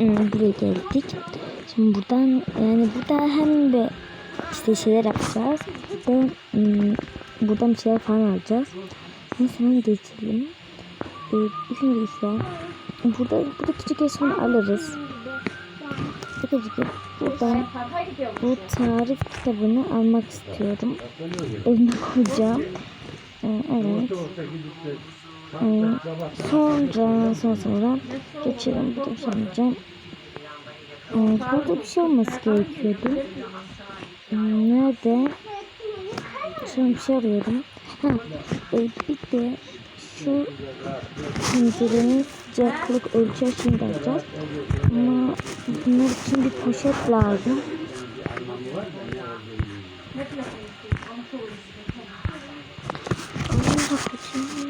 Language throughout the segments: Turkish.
hmm, buraya geldik. Şimdi buradan yani burada hem de işte şeyler yapacağız. Ben hmm, buradan bir şeyler falan alacağız. Neyse hemen geçelim. Ee, şimdi ise burada, burada küçük eşyaları alırız. Bakın buradan bu tarif kitabını almak istiyorum. Elime koyacağım. Ee, evet. Sonra sonra sonra geçelim. Burada bir şey alacağım. Ee, burada bir şey olması gerekiyordu. Ee, nerede? An bir şey arıyorum. Ha, e, bir de şu tencerenin sıcaklık ölçer şimdi alacağız. Ama bunlar için bir poşet lazım. Onu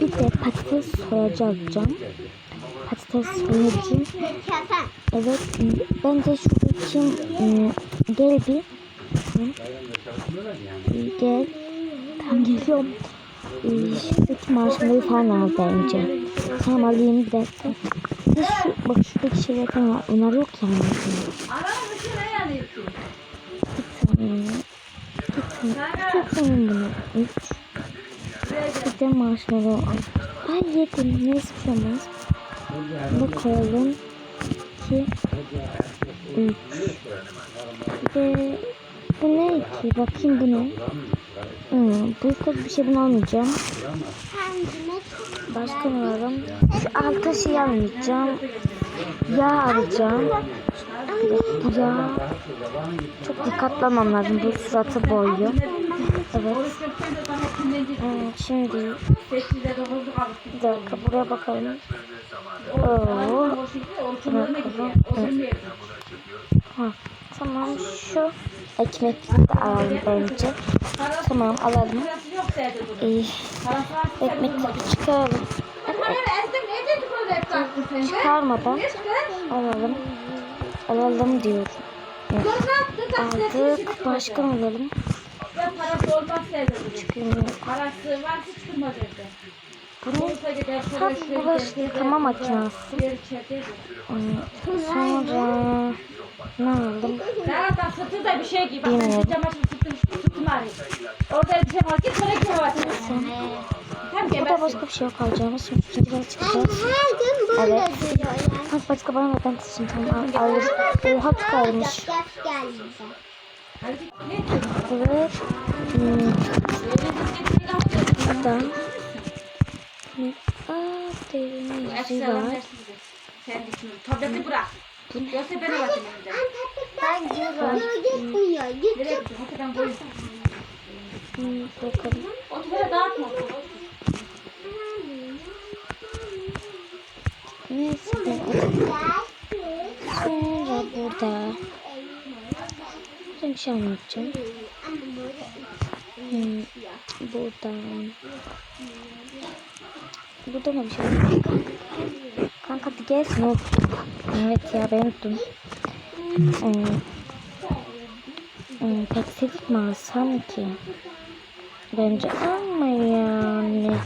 Bir de patates soyacı alacağım. Patates soyacı. Evet. Bence şuradaki ım, gel bir. Gel. Tam geliyorum. Ee, Şuradaki marshmallow falan al bence. Tamam alayım bir dakika. Şu, bak şuradaki şeyler falan var. Onlar yok yani. Bir tane. Sevdim bunu. Üç. Bir de marshmallow al. Ay yedim. Şey olmaz. Bunu. 2 3 Bir bu ne ki? Bakayım bu ne? Hmm, bu tabii bir şey bunu almayacağım. Başka ne alırım? Şu altta şey almayacağım. Yağ alacağım. Bu yağ. Çok dikkatli olmam lazım. Bu suratı boyuyor. Evet. Hmm, şimdi bir dakika buraya bakalım. Oo. Bakalım. Evet. Ha, tamam şu ekmekleri de alalım bence. Tamam alalım. Ee, ekmekleri çıkaralım. Çıkarmadan alalım. Alalım diyorum. Evet. Aldık. Başka mı alalım? Parası olmaz sevdim. Çıkıyor. Parası varsa çıkmaz evde. Bu ne? Olsa gider Ha, kardeşleri bulaşık yıkama makinesi. Sonra ne aldım? Daha da sıtı da bir şey gibi. Ben Bilmiyorum. camaşır sıtım, sıtım arayayım. Orada bir şey var. Git bana gel var. Tam Burada gebersin. başka bir şey yok alacağımız. Şimdi ikinciden çıkacağız. Evet. Ha, başka bana ben için tamam al- alırım. Oha çıkarmış. Evet. Hmm, burada. Hmm, Aa, derinin yüzü var. Tableti bırak. Yoksa ben alayım elimden. Nereye gidiyorsun? Hadi ben koyayım. Hmm, bakalım. Böyle dağıtma. Neyse Sonra burada. Bir şey anlatacağım. Hmm, buradan. Burada mı bir şey var? Kanka bir gelsin o. Evet ya ben unuttum. Hmm, hmm, pek sevdik mi alsam ki? Bence alma yani.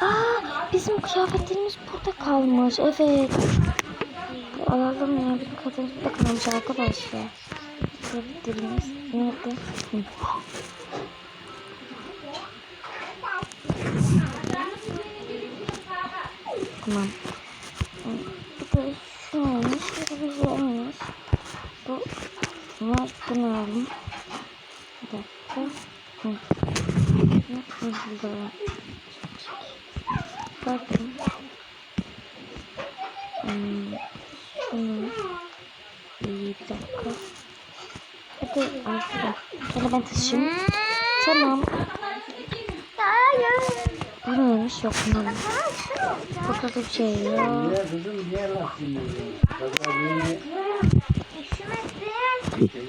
Aa, bizim kıyafetlerimiz burada kalmış. Evet. Alalım ya bir kadın bakmamış arkadaşlar. Kıyafetlerimiz nerede? Hı. Tamam. Hı, Bir de şu olmuş, de bir şey olmuş. Bu, bunu, bunu alalım. Bir dakika. Hı. Hı, hı, burada Bakın. Hmm, şunu. Bir dakika. Hadi arkadaşlar. Şöyle ben taşıyayım. Tamam. Hayır. Bu neymiş? Yok bunlar. Burada da bir şey yok. Niye kızım niye laf dinliyorsun? Pazar yeni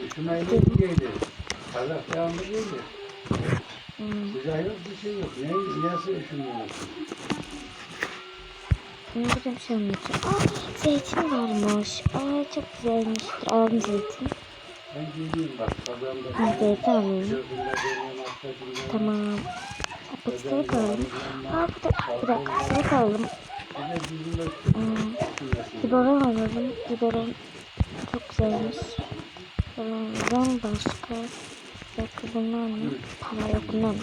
üşümeyi de giydi. Pazar devamlı. Hmm. Sıcak yok bir şey yok. Ne, nasıl üşümüyorsun? Burada bir şey anlatacağım. Aa, zeytin varmış. Aa, çok güzelmiş. Alalım zeytin. Ben giyeyim bak. Ha, zeytin. Tamam. Patikleri koyalım. Aa, bir dakika, bir dakika. Hmm. üşümesin. Biberon alalım. Biberon çok güzelmiş. Biberon başka. Dakika bunlar ne? Para yok bunlar mı?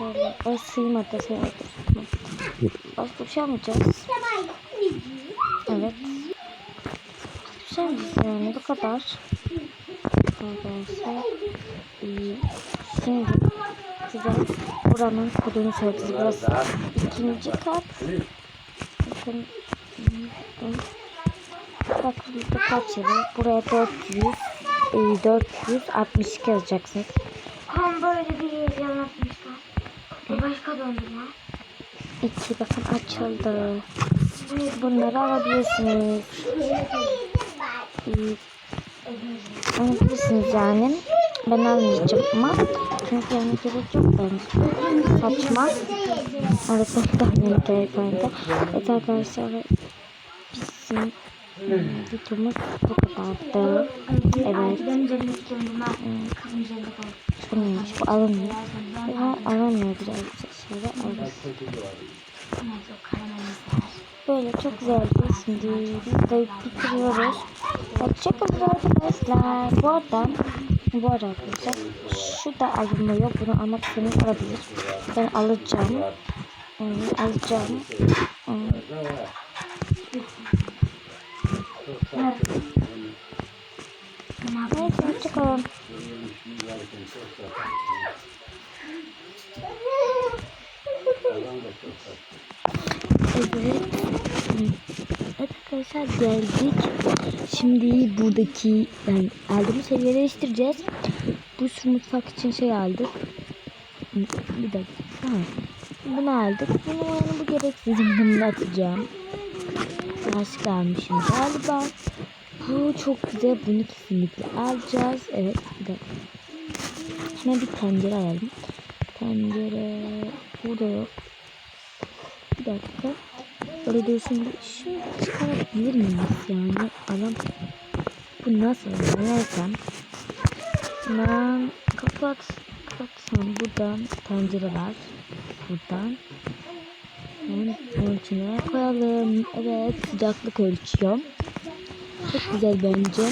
Böyle. Ay sığmadı sığmadı. Başka bir şey almayacağız. Evet. Mi yani bu kadar. Arkadaşlar. Şimdi size buranın kodunu söyleyeceğiz. Burası ikinci kat. Bakın. hmm, Bak burada kaç yılı? Buraya 400 e, 462 yazacaksınız. Tam böyle bir yer yaratmışlar. Bir başka dondurma. İki bakın açıldı. Bunları alabilirsiniz. Alabilirsiniz yani. Ben almayacağım ama çünkü yani gerek yok bence. Saçma. Evet ben tahmin gerek bence. Evet arkadaşlar bizim videomuz bu kadardı. Evet. Kaldı. Bu alınmıyor. Bu alınmıyor güzel şeyler. Evet. Böyle çok güzeldi. Şimdi biz de bitiriyoruz. Hoşçakalın arkadaşlar. Bu arada bu arada şu da alınmıyor. Bunu almak isteyen olabilir. Ben alacağım. Yani alacağım. Yani Neyse hoşçakalın. Evet. Evet arkadaşlar geldik. Şimdi buradaki yani aldığımız şeyleri değiştireceğiz. Bu sürü mutfak için şey aldık. Bir dakika. Ha. Bunu aldık. Bunu yani bu gereksiz. Bunu atacağım. Başka almışım galiba. Bu çok güzel. Bunu kesinlikle alacağız. Evet. Bir dakika. Şimdi bir tencere alalım. Tencere. Burada yok. Bir dakika. Böyle dursun. Şimdi çıkarabilir miyiz yani? Adam bu nasıl? Neyse. Ben kapat. Kapatsam buradan tencere var. Buradan. Onun içine koyalım. Evet sıcaklık ölçüyor. Çok güzel bence.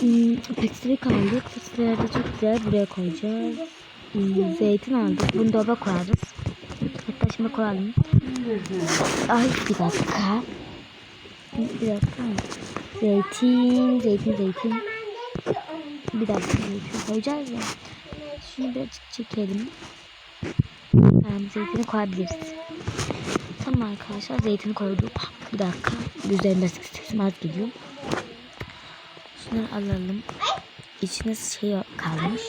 Hmm, Peksilik aldık. Peksilikler de çok güzel. Buraya koyacağız. Hmm, zeytin aldık. Bunu dolaba koyarız. Hatta şimdi koyalım. Ay bir dakika. Bir dakika. Zeytin, zeytin, zeytin. Bir dakika zeytin koyacağız ya. Şunu birazcık çekelim. Yani zeytini koyabiliriz. Tamam arkadaşlar zeytini koyduk. Bir dakika. Üzerinde sesim az geliyor. Şunları alalım. İçine şey kalmış.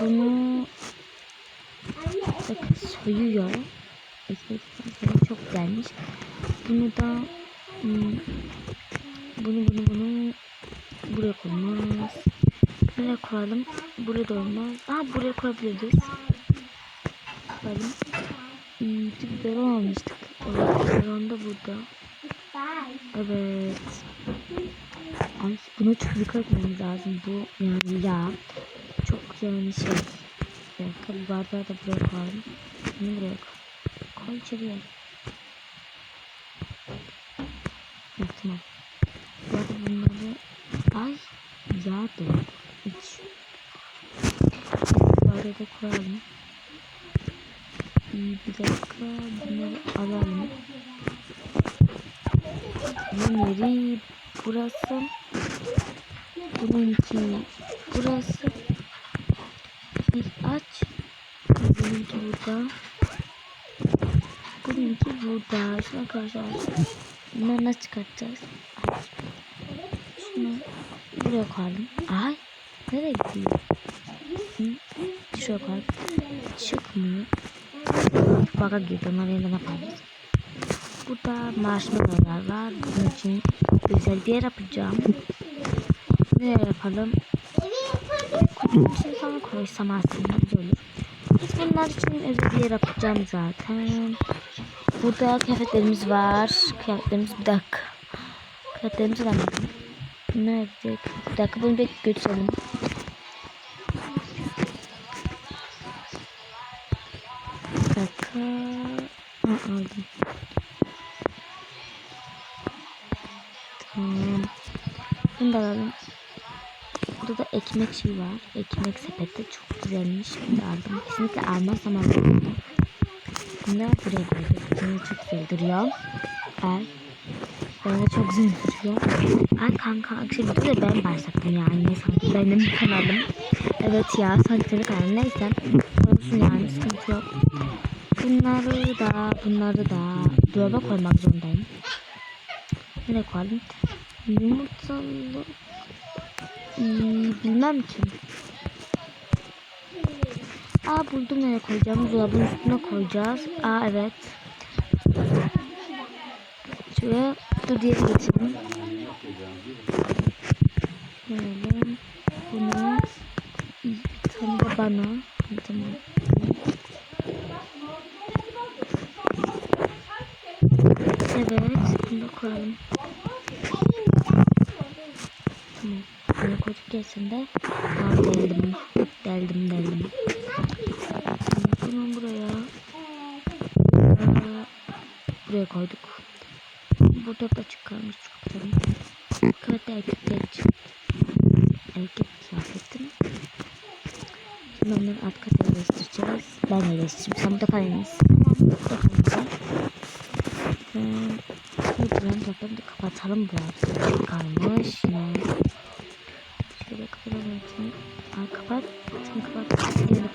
Bunu bakın soyuyor. Çok gelmiş. Bunu da hmm, bunu bunu bunu buraya koymaz. Nereye koyalım? Buraya da olmaz. Aa buraya koyabiliriz. Koyalım. Hmm, biberon almıştık. Biberon da burada. Evet. Ay buna çok dikkat etmemiz lazım. Bu yani yağ. Çok yani şey. Bir dakika bu bardağı da buraya koyalım. Bunu buraya Koy içeriye. Evet, tamam. Bu arada bunları ay yağ dolu. İç. Bu arada koyalım. Hmm, Bir dakika bunları alalım. Bunları burası. Bununki burası. Bir aç. Bununki burada. Bununki arkadaşlar. Bunları nasıl çıkartacağız? Aç. Şunu buraya koyalım. Ay. Nereye gidiyor? Şöyle koyalım. Çıkmıyor. Baka girdi. Onları yeniden yaparız. Burada marshmallowlar var. Bunun için güzel bir yer yapacağım. Nereye yapalım? Kutunun içine falan koysam aslında güzel olur. Biz bunlar için özel bir yer yapacağım zaten. Burada kıyafetlerimiz var. Kıyafetlerimiz bir dakika. Kıyafetlerimizi vermedim. Nerede? Bir dakika bunu bir götürelim. Bir dakika. Ha, aldım. Tamam. Bunu da alalım. Burada da ekmek şey var. Ekmek sepeti çok güzelmiş. Bunu da aldım. Kesinlikle almazsam alırım. Bunu da buraya koydum. Bunu çok duruyor. Ay. Böyle çok güzel duruyor. Ay kanka şey burada da ben başlattım yani. Sanki benim kanalım. Evet ya sanki senin kanalın neyse. Olsun yani sıkıntı yok. Bunları da bunları da dolaba koymak zorundayım. Nereye koyalım? Yumurtalı Hmm, bilmem ki. Aa buldum nereye koyacağım. Dolabın üstüne koyacağız. Aa evet. Şuraya dur diğeri geçelim. Verelim. Bunu bir tane de bana. Tamam. Evet. Bunu da koyalım. Tamam. Bunu koyduk gerisinde. Aa deldim. Deldim deldim. Bunu buraya. Buraya koyduk. Burada da çıkarmış. Kıyafet erkekler için. Erkek kıyafetim. Şimdi onları alt kata yerleştireceğiz. Ben yerleştireceğim. Sen burada. Tamam. Burada kalınız. Ee, Buradan bakalım da kapatalım kalmış yine. Şöyle kapatalım. Aa, kapat. Sen kapat. Diğerini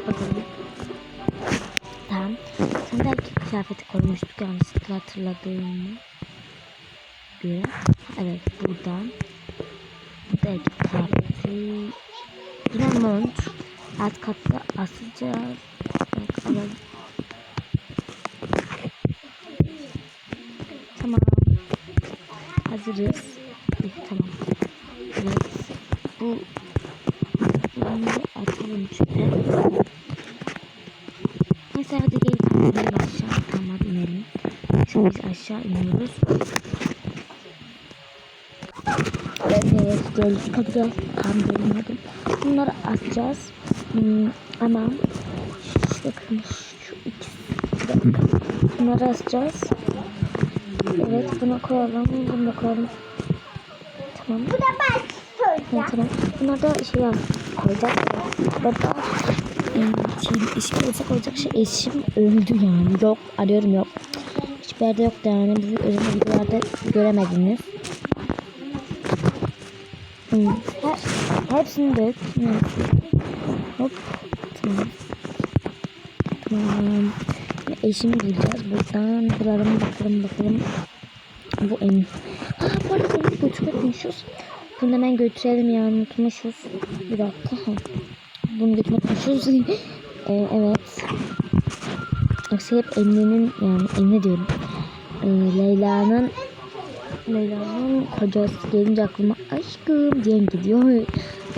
kıyafeti koymuştuk yanlışlıkla hatırladığımı göre. Evet buradan. Bu da erkek kıyafeti. Yine mont. Alt katta asacağız. Bak alalım. Tamam. Hazırız. İyi, tamam. Evet. Bu bunu atalım şöyle. Neyse hadi gelin aşağı. Tamam inelim. Şimdi biz aşağı iniyoruz. Evet geldik hadi gel. Gelin hadi. Bunları asacağız. Hmm, ama bakın şu ikisi. Bunları asacağız. Evet bunu koyalım. Bunu da koyalım. Tamam. Bu da ben söyleyeceğim. Evet, tamam. Bunları da şey yap, koyacağız. Em, şey, eşim olsa koyacak şey eşim öldü yani. Yok arıyorum yok. Hiçbir yerde yoktu yani. Bu özel videolarda göremediniz. Hmm. Her, hepsini dök. Neyse. Hop. Tamam. Tamam. Eşimi bulacağız. Buradan bulalım bakalım bakalım. Bu en. Ha bu arada bunu götürmüşüz. Bunu hemen götürelim ya unutmuşuz. Bir dakika. Bunu götürmüşüz. ee, evet. Yoksa hep Emre'nin yani Emre diyorum. Ee, Leyla'nın Leyla'nın kocası gelince aklıma aşkım diyen gidiyor.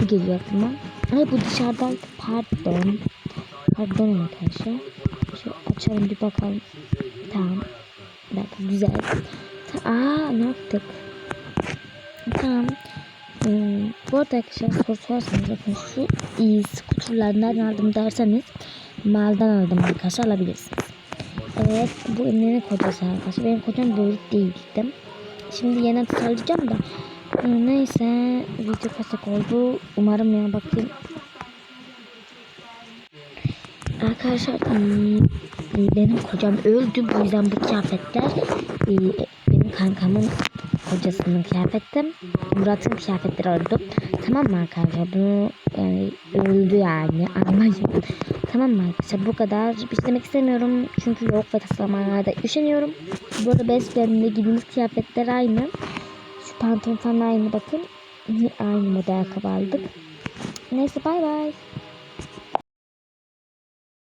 Bu geliyor aklıma. Ay bu dışarıdaydı. Pardon. Pardon arkadaşlar. Şöyle açalım bir bakalım. Tamam. Dakika güzel. Ta- Aa ne yaptık? Tamam. Hmm, bu arada arkadaşlar soru sorarsanız bakın şu iyi skuterlerden aldım derseniz maldan aldım arkadaşlar alabilirsiniz. Evet bu Emre'nin kocası arkadaşlar. Benim kocam böyle değildi. Şimdi yeniden tasarlayacağım da. Hmm, Neyse video kasak oldu. Umarım ya bakayım. Arkadaşlar hmm, benim kocam öldü. Bu yüzden bu kıyafetler e, benim kankamın kocasının kıyafeti. Murat'ın kıyafetleri oldu. Tamam mı arkadaşlar? Bunu yani öldü yani. Anlayın. Tamam mı arkadaşlar? Bu kadar. Bir demek istemiyorum. Çünkü yok ve tasarlamaya üşeniyorum. Bu arada best friend'de giydiğimiz kıyafetler aynı. Şu pantolon falan aynı bakın. Aynı model ayakkabı aldık. Neyse bay bay.